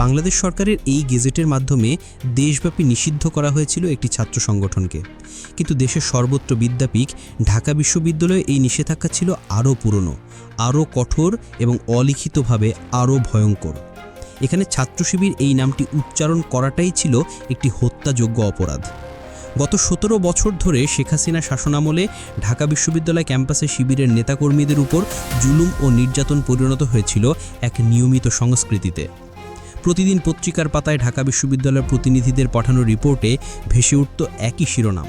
বাংলাদেশ সরকারের এই গেজেটের মাধ্যমে দেশব্যাপী নিষিদ্ধ করা হয়েছিল একটি ছাত্র সংগঠনকে। কিন্তু দেশের সর্বত্র বিদ্যাপীঠ, ঢাকা বিশ্ববিদ্যালয়ে এই নিষেধাজ্ঞা ছিল আরও পুরনো, আরও কঠোর এবং অলিখিতভাবে আরও ভয়ঙ্কর। এখানে ছাত্র শিবির এই নামটি উচ্চারণ করাটাই ছিল একটি হত্যাযোগ্য অপরাধ। গত সতেরো বছর ধরে শেখ হাসিনা শাসনামলে ঢাকা বিশ্ববিদ্যালয় ক্যাম্পাসে শিবিরের নেতাকর্মীদের উপর জুলুম ও নির্যাতন পরিণত হয়েছিল এক নিয়মিত সংস্কৃতিতে। প্রতিদিন পত্রিকার পাতায় ঢাকা বিশ্ববিদ্যালয়ের প্রতিনিধিদের পাঠানো রিপোর্টে ভেসে উঠত একই শিরোনাম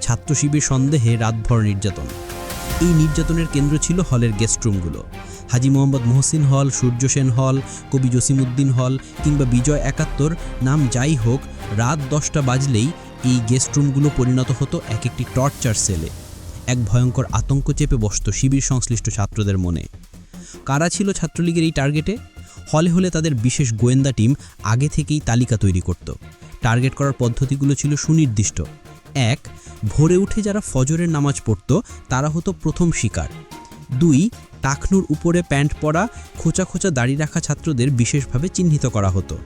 ছাত্র শিবির সন্দেহে রাতভর নির্যাতন। এই নির্যাতনের কেন্দ্র ছিল হলের গেস্টরুমগুলো হাজি মোহাম্মদ মহসিন হল, সূর্য সেন হল, কবি জসিমউদ্দিন হল কিংবা বিজয় একাত্তর, নাম যাই হোক, রাত দশটা বাজলেই এই গেস্টরুমগুলো পরিণত হতো এক একটি টর্চার সেলে। এক ভয়ঙ্কর আতঙ্ক চেপে বসত শিবির সংশ্লিষ্ট ছাত্রদের মনে। কারা ছিল ছাত্রলীগের এই টার্গেটে? হলে হলে তাদের বিশেষ গোয়েন্দা টিম আগে থেকেই তালিকা তৈরি করত। টার্গেট করার পদ্ধতিগুলো ছিল সুনির্দিষ্ট। এক, ভোরে উঠে যারা ফজরের নামাজ পড়ত, তারা হতো প্রথম শিকার। দুই, টাকনুর উপরে প্যান্ট পরা, খোঁচা খোঁচা দাড়ি রাখা ছাত্রদের বিশেষভাবে চিহ্নিত করা হতো।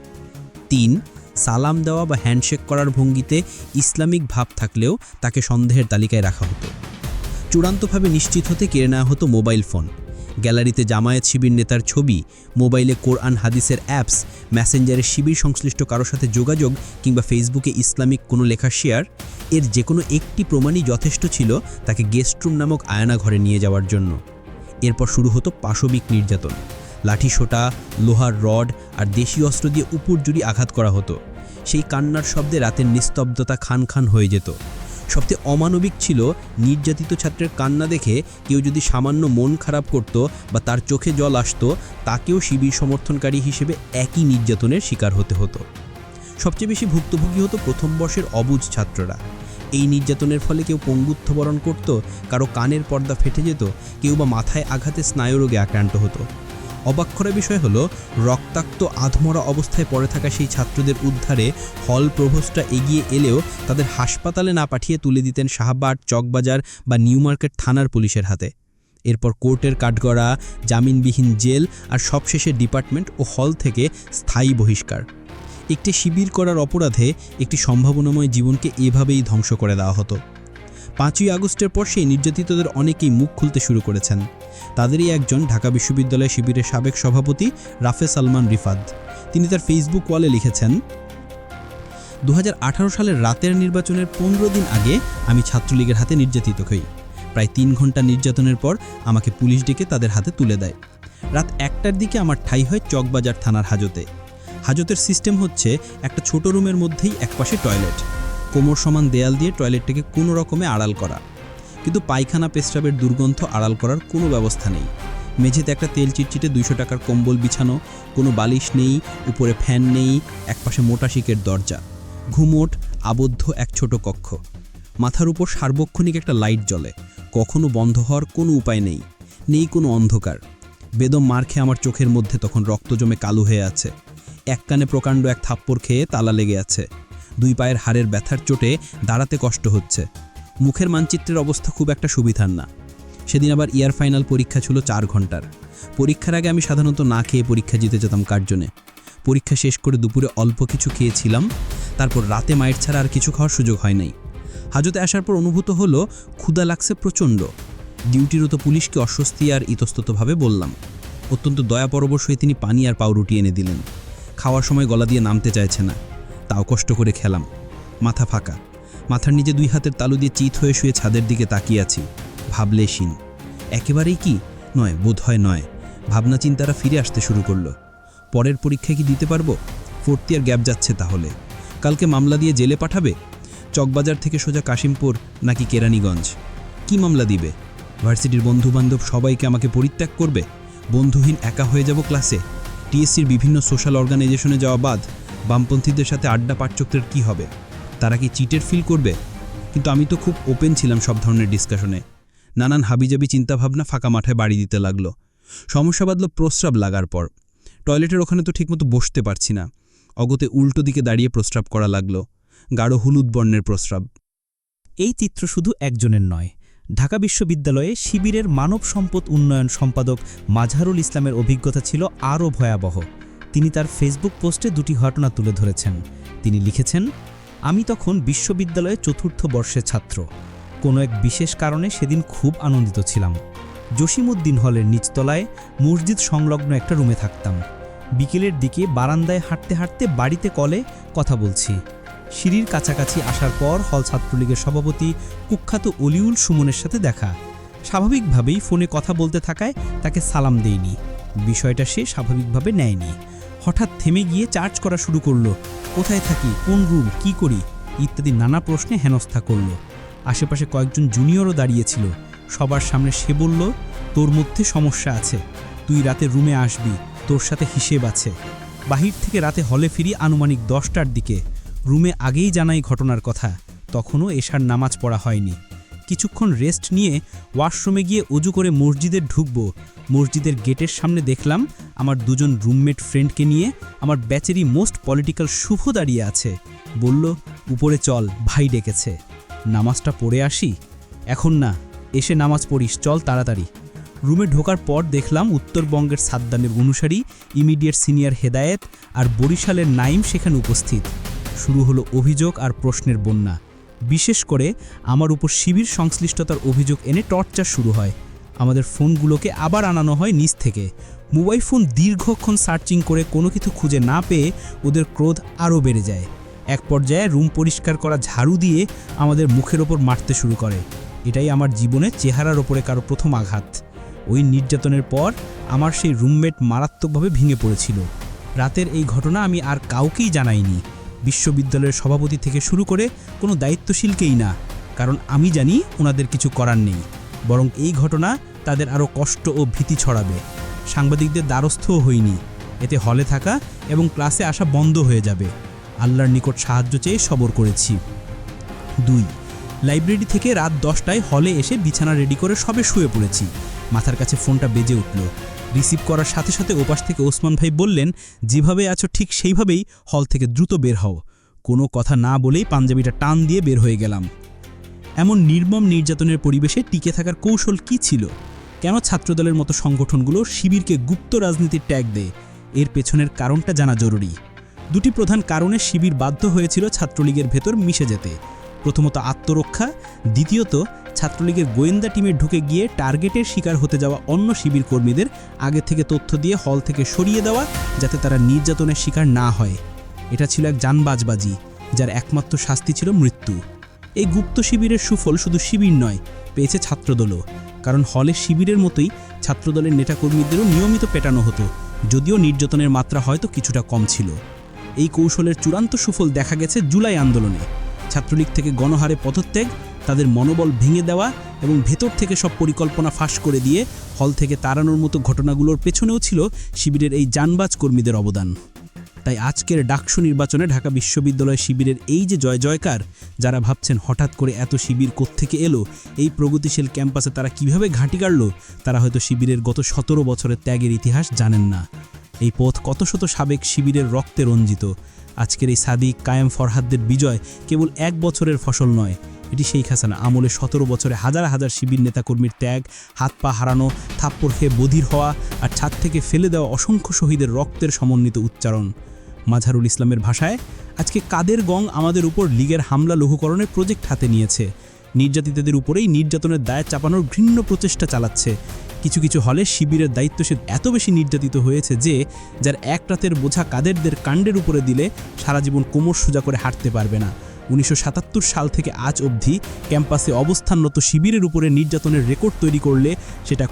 তিন, সালাম দেওয়া বা হ্যান্ডশেক করার ভঙ্গিতে ইসলামিক ভাব থাকলেও তাকে সন্দেহের তালিকায় রাখা হতো। চূড়ান্তভাবে নিশ্চিত হতে কেড়ে নেওয়া হতো মোবাইল ফোন। গ্যালারিতে জামায়াত শিবির নেতার ছবি, মোবাইলে কোরআন হাদিসের অ্যাপস, মেসেঞ্জারে শিবির সংশ্লিষ্ট কারও সাথে যোগাযোগ কিংবা ফেসবুকে ইসলামিক কোনো লেখা শেয়ার, এর যে কোনো একটি প্রমাণই যথেষ্ট ছিল তাকে গেস্টরুম নামক আয়না ঘরে নিয়ে যাওয়ার জন্য। এরপর শুরু হতো পাশবিক নির্যাতন। লাঠি সোটা, লোহার রড আর দেশীয় অস্ত্র দিয়ে উপর জুড়ি আঘাত করা হতো। সেই কান্নার শব্দে রাতের নিস্তব্ধতা খান খান হয়ে যেত। সবচেয়ে অমানবিক ছিল নির্যাতিত ছাত্রের কান্না দেখে কেউ যদি সামান্য মন খারাপ করত বা তার চোখে জল আসতো, তাকেও শিবির সমর্থনকারী হিসেবে একই নির্যাতনের শিকার হতে হতো। সবচেয়ে বেশি ভুক্তভোগী হতো প্রথম বর্ষের অবুজ ছাত্ররা। এই নির্যাতনের ফলে কেউ পঙ্গুত্ব বরণ করত, কারও কানের পর্দা ফেটে যেত, কেউ বা মাথায় আঘাতে স্নায়ুরোগে আক্রান্ত হতো। অবাক করা বিষয় হলো, রক্তাক্ত আধমরা অবস্থায় পড়ে থাকা সেই ছাত্রদের উদ্ধারে হল প্রভোস্টরা এগিয়ে এলেও তাদের হাসপাতালে না পাঠিয়ে তুলে দিতেন শাহবাট চকবাজার বা নিউ মার্কেট থানার পুলিশের হাতে। এরপর কোর্টের কাঠগড়া, জামিনবিহীন জেল আর সবশেষে ডিপার্টমেন্ট ও হল থেকে স্থায়ী বহিষ্কার। একটি শিবির করার অপরাধে একটি সম্ভাবনাময় জীবনকে এভাবেই ধ্বংস করে দেওয়া হতো। পাঁচই আগস্টের পর সেই নির্যাতিতদের অনেকেই মুখ খুলতে শুরু করেছেন। তাদেরই একজন ঢাকা বিশ্ববিদ্যালয় শিবিরের সাবেক সভাপতি রাফে সালমান রিফাদ তিনি তার ফেসবুক ওয়ালে লিখেছেন দু হাজার আঠারো সালের রাতের নির্বাচনের পনেরো দিন আগে আমি ছাত্রলীগের হাতে নির্যাতিত হই। প্রায় তিন ঘণ্টা নির্যাতনের পর আমাকে পুলিশ ডেকে তাদের হাতে তুলে দেয়। রাত একটার দিকে আমার ঠাই হয় চকবাজার থানার হাজতে। হাজতের সিস্টেম হচ্ছে একটা ছোট রুমের মধ্যেই একপাশে টয়লেট। কোমর সমান দেয়াল দিয়ে টয়লেটটাকে কোনো রকমে আড়াল করা। কিন্তু পায়খানা পেস্রাবের দুর্গন্ধ আড়াল করার কোনো ব্যবস্থা নেই। মেঝেতে একটা তেল চিটচিটে দুইশো টাকার কম্বল বিছানো, কোনো বালিশ নেই, উপরে ফ্যান নেই, একপাশে মোটা শিকের দরজা। ঘুমোট, আবদ্ধ এক ছোট কক্ষ। মাথার উপর সার্বক্ষণিক একটা লাইট জ্বলে। কখনো বন্ধ হওয়ার কোনো উপায় নেই। নেই কোনো অন্ধকার। বেদম মার খেয়ে আমার চোখের মধ্যে তখন রক্ত জমে কালো হয়ে আছে। এক কানে প্রকাণ্ড এক থাপ্পড় খেয়ে তালা লেগে আছে। দুই পায়ের হাড়ের ব্যথার চোটে দাঁড়াতে কষ্ট হচ্ছে। মুখের মানচিত্রের অবস্থা খুব একটা সুবিধার না। সেদিন আবার ইয়ার ফাইনাল পরীক্ষা ছিল চার ঘণ্টার। পরীক্ষার আগে আমি সাধারণত না খেয়ে পরীক্ষা জিতে যেতাম কার্জনে। পরীক্ষা শেষ করে দুপুরে অল্প কিছু খেয়েছিলাম, তারপর রাতে মায়ের ছাড়া আর কিছু খাওয়ার সুযোগ হয় নাই। হাজতে আসার পর অনুভূত হলো ক্ষুদা লাগছে প্রচণ্ড। ডিউটিরত পুলিশকে অস্বস্তি আর ইতস্ততভাবে বললাম। অত্যন্ত দয়া পরবশ হয়ে তিনি পানি আর পাউরুটি এনে দিলেন। খাওয়ার সময় গলা দিয়ে নামতে চাইছে না। তাও কষ্ট করে খেলাম। মাথা ফাঁকা। মাথার নিচে দুই হাতের তালু দিয়ে চিত হয়ে শুয়ে ছাদের দিকে তাকিয়ে আছি। ভাবলে শিন। একেবারেই কি? নয়, বোধ হয় নয়। ভাবনা চিন্তারা ফিরে আসতে শুরু করল। পরের পরীক্ষায় কি দিতে পারব? ফোর্থ ইয়ার গ্যাপ যাচ্ছে তাহলে। কালকে মামলা দিয়ে জেলে পাঠাবে? চকবাজার থেকে সোজা কাশিমপুর নাকি কেরানীগঞ্জ? কি মামলা দিবে? ভার্সিটির বন্ধুবান্ধব সবাইকে আমাকে পরিত্যাগ করবে? বন্ধুহীন একা হয়ে যাব ক্লাসে? টিএসসির বিভিন্ন সোশ্যাল অর্গানাইজেশনে যাওয়া বাদ? বামপন্থীদের সাথে আড্ডা পাঠচক্রের কি হবে? তারা কি চিটের ফিল করবে? কিন্তু আমি তো খুব ওপেন ছিলাম সব ধরনের ডিসকাশনে নানান হাবিজাবি চিন্তাভাবনা ফাঁকা মাঠে বাড়ি দিতে লাগল। সমস্যা বাদলো প্রস্রাব লাগার পর। টয়লেটের ওখানে তো ঠিকমতো বসতে পারছি না। অগতে উল্টো দিকে দাঁড়িয়ে প্রস্রাব করা লাগল। গাঢ় হলুদ বর্ণের প্রস্রাব। এই চিত্র শুধু একজনের নয়। ঢাকা বিশ্ববিদ্যালয়ে শিবিরের মানব সম্পদ উন্নয়ন সম্পাদক মাঝহারুল ইসলামের অভিজ্ঞতা ছিল আরও ভয়াবহ। তিনি তার ফেসবুক পোস্টে দুটি ঘটনা তুলে ধরেছেন। তিনি লিখেছেন, আমি তখন বিশ্ববিদ্যালয়ে চতুর্থ বর্ষের ছাত্র। কোনো এক বিশেষ কারণে সেদিন খুব আনন্দিত ছিলাম। জসিমউদ্দিন হলের নিচতলায় মসজিদ সংলগ্ন একটা রুমে থাকতাম। বিকেলের দিকে বারান্দায় হাঁটতে হাঁটতে বাড়িতে কলে কথা বলছি। সিঁড়ির কাছাকাছি আসার পর হল ছাত্রলীগের সভাপতি কুখ্যাত অলিউল সুমনের সাথে দেখা। স্বাভাবিকভাবেই ফোনে কথা বলতে থাকায় তাকে সালাম দেইনি। বিষয়টা সে স্বাভাবিকভাবে নেয়নি। হঠাৎ থেমে গিয়ে চার্জ করা শুরু করল। কোথায় থাকি, কোন রুম কি করি, ইত্যাদি নানা প্রশ্নে হেনস্থা করল। আশেপাশে কয়েকজন জুনিয়রও দাঁড়িয়েছিল। সবার সামনে সে বলল, তোর মধ্যে সমস্যা আছে। তুই রাতে রুমে আসবি, তোর সাথে হিসেব আছে। বাহির থেকে রাতে হলে ফিরি আনুমানিক দশটার দিকে। রুমে আগেই জানাই ঘটনার কথা। তখনও এশার নামাজ পড়া হয়নি। কিছুক্ষণ রেস্ট নিয়ে ওয়াশরুমে গিয়ে অজু করে মসজিদে ঢুকবো। মসজিদের গেটের সামনে দেখলাম আমার দুজন রুমমেট ফ্রেন্ডকে নিয়ে আমার ব্যাচেরই মোস্ট পলিটিক্যাল শুভ দাঁড়িয়ে আছে। বলল, উপরে চল, ভাই ডেকেছে। নামাজটা পড়ে আসি? এখন না, এসে নামাজ পড়িস, চল তাড়াতাড়ি। রুমে ঢোকার পর দেখলাম উত্তরবঙ্গের সাদ্দানের অনুসারী ইমিডিয়েট সিনিয়র হেদায়েত আর বরিশালের নাইম সেখানে উপস্থিত। শুরু হলো অভিযোগ আর প্রশ্নের বন্যা। বিশেষ করে আমার উপর শিবির সংশ্লিষ্টতার অভিযোগ এনে টর্চার শুরু হয়। আমাদের ফোনগুলোকে আবার আনানো হয় নিচ থেকে। মোবাইল ফোন দীর্ঘক্ষণ সার্চিং করে কোনো কিছু খুঁজে না পেয়ে ওদের ক্রোধ আরও বেড়ে যায়। এক পর্যায়ে রুম পরিষ্কার করা ঝাড়ু দিয়ে আমাদের মুখের ওপর মারতে শুরু করে। এটাই আমার জীবনে চেহারার ওপরে কারও প্রথম আঘাত। ওই নির্যাতনের পর আমার সেই রুমমেট মারাত্মকভাবে ভেঙে পড়েছিল। রাতের এই ঘটনা আমি আর কাউকেই জানাইনি। বিশ্ববিদ্যালয়ের সভাপতি থেকে শুরু করে কোনো দায়িত্বশীলকেই না। কারণ আমি জানি ওনাদের কিছু করার নেই। বরং এই ঘটনা তাদের আরও কষ্ট ও ভীতি ছড়াবে। সাংবাদিকদের দ্বারস্থও হইনি। এতে হলে থাকা এবং ক্লাসে আসা বন্ধ হয়ে যাবে। আল্লাহর নিকট সাহায্য চেয়ে সবর করেছি। দুই, লাইব্রেরি থেকে রাত দশটায় হলে এসে বিছানা রেডি করে সবে শুয়ে পড়েছি। মাথার কাছে ফোনটা বেজে উঠল। রিসিভ করার সাথে সাথে ওপাশ থেকে ওসমান ভাই বললেন, যেভাবে আছো ঠিক সেইভাবেই হল থেকে দ্রুত বের হও। কোনো কথা না বলেই পাঞ্জাবিটা টান দিয়ে বের হয়ে গেলাম। এমন নির্মম নির্যাতনের পরিবেশে টিকে থাকার কৌশল কি ছিল? কেন ছাত্রদলের মতো সংগঠনগুলো শিবিরকে গুপ্ত রাজনীতির ট্যাগ দেয়? এর পেছনের কারণটা জানা জরুরি। দুটি প্রধান কারণে শিবির বাধ্য হয়েছিল ছাত্রলীগের ভেতর মিশে যেতে। প্রথমত আত্মরক্ষা, দ্বিতীয়ত ছাত্রলীগের গোয়েন্দা টিমে ঢুকে গিয়ে টার্গেটের শিকার হতে যাওয়া অন্য শিবির কর্মীদের আগে থেকে তথ্য দিয়ে হল থেকে সরিয়ে দেওয়া যাতে তারা নির্যাতনের শিকার না হয়। এটা ছিল এক জানবাজবাজি, যার একমাত্র শাস্তি ছিল মৃত্যু। এই গুপ্ত শিবিরের সুফল শুধু শিবির নয়, পেয়েছে ছাত্রদলও, কারণ হলে শিবিরের মতোই ছাত্রদলের নেতাকর্মীদেরও নিয়মিত পেটানো হতো, যদিও নির্যাতনের মাত্রা হয়তো কিছুটা কম ছিল। এই কৌশলের চূড়ান্ত সুফল দেখা গেছে জুলাই আন্দোলনে। ছাত্রলীগ থেকে গণহারে পদত্যাগ তাদের মনোবল ভেঙে দেওয়া এবং ভেতর থেকে সব পরিকল্পনা ফাঁস করে দিয়ে হল থেকে তাড়ানোর মতো ঘটনাগুলোর পেছনেও ছিল শিবিরের এই জানবাজ কর্মীদের অবদান। তাই আজকের ডাকসু নির্বাচনে ঢাকা বিশ্ববিদ্যালয় শিবিরের এই যে জয় জয়কার, যারা ভাবছেন হঠাৎ করে এত শিবির কোত্থেকে এলো, এই প্রগতিশীল ক্যাম্পাসে তারা কীভাবে ঘাঁটি কাটল, তারা হয়তো শিবিরের গত সতেরো বছরের ত্যাগের ইতিহাস জানেন না। এই পথ কত শত সাবেক শিবিরের রক্তে রঞ্জিত। আজকের এই সাদিক কায়েম ফরহাদদের বিজয় কেবল এক বছরের ফসল নয় এটি শেখ হাসানা। আমলে সতেরো বছরে হাজার হাজার শিবির নেতাকর্মীর ত্যাগ, হাত পা হারানো, থাপ্পড় খেয়ে বধির হওয়া আর ছাদ থেকে ফেলে দেওয়া অসংখ্য শহীদের রক্তের সমন্বিত উচ্চারণ। মাঝারুল ইসলামের ভাষায়, আজকে কাদের গং আমাদের উপর লীগের হামলা লঘুকরণের প্রজেক্ট হাতে নিয়েছে? নির্যাতিতদের উপরেই নির্যাতনের দায় চাপানোর ঘৃণ্য প্রচেষ্টা চালাচ্ছে। কিছু কিছু হলে শিবিরের দায়িত্বশীল এত বেশি নির্যাতিত হয়েছে যে, যার এক রাতের বোঝা কাদেরদের কাণ্ডের উপরে দিলে সারা জীবন কোমর সোজা করে হাঁটতে পারবে না। উনিশশো সাতাত্তর সাল থেকে আজ অবধি ক্যাম্পাসে অবস্থানরত শিবিরের উপরে নির্যাতনের রেকর্ড তৈরি করলে সেটা